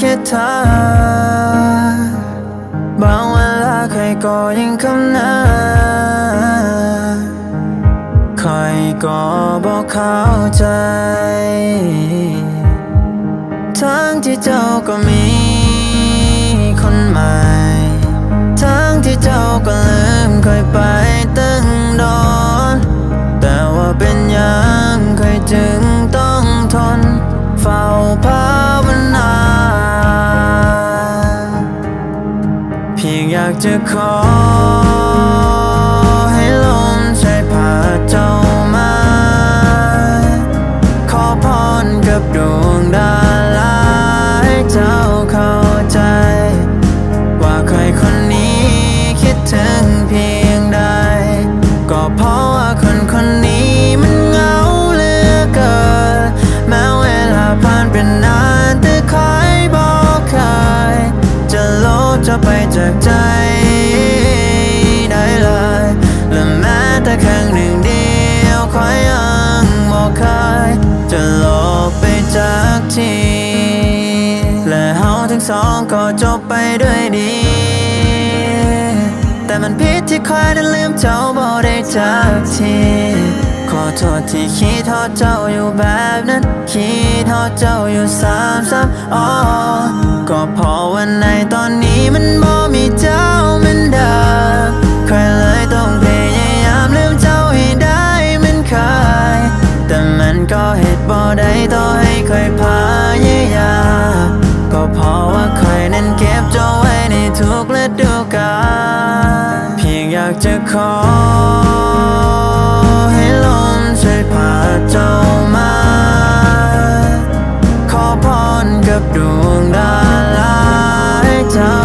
คิดเธอบางเวลาใครก็ยังคำนาใครก็บอกเข้าใจ ทั้งที่เจ้าก็มีคนใหม่ ทั้งที่เจ้าก็ลืมเคยไปตั้งดอน แต่ว่าเป็นอยังเคยจึงต้อ อยากจะขอ จากใจได้เลยและแม้แต่ครั้งหนึ่งเดียวคอยยังบอกเคยจะลบไปจากทีและเฮาทั้งสองก็จบไปด้วยดี แต่มันผิดที่คอยนั้นลืมเจ้าบ่ได้จากที ขอโทษที่คิดทอดเจ้าอยู่แบบนั้น คิดทอดเจ้าอยู่ซ้ำซ้ำอ๋อก็เพราะวันในตอนนี้มันบ่มีเจ้ามือนเดิมใครเลยต้องพยายามลืมเจ้าให้ได้เหมือนเคยแต่มันก็เหตุบ่ได้ต่อให้เคยพยายาก็เพราะว่าใครนั้นเก็บเจ้าไว้ในทุกฤดูกาลเพียงอยากจะขอ เจ้ามา ขอพรกับดวงดาลายเจ้า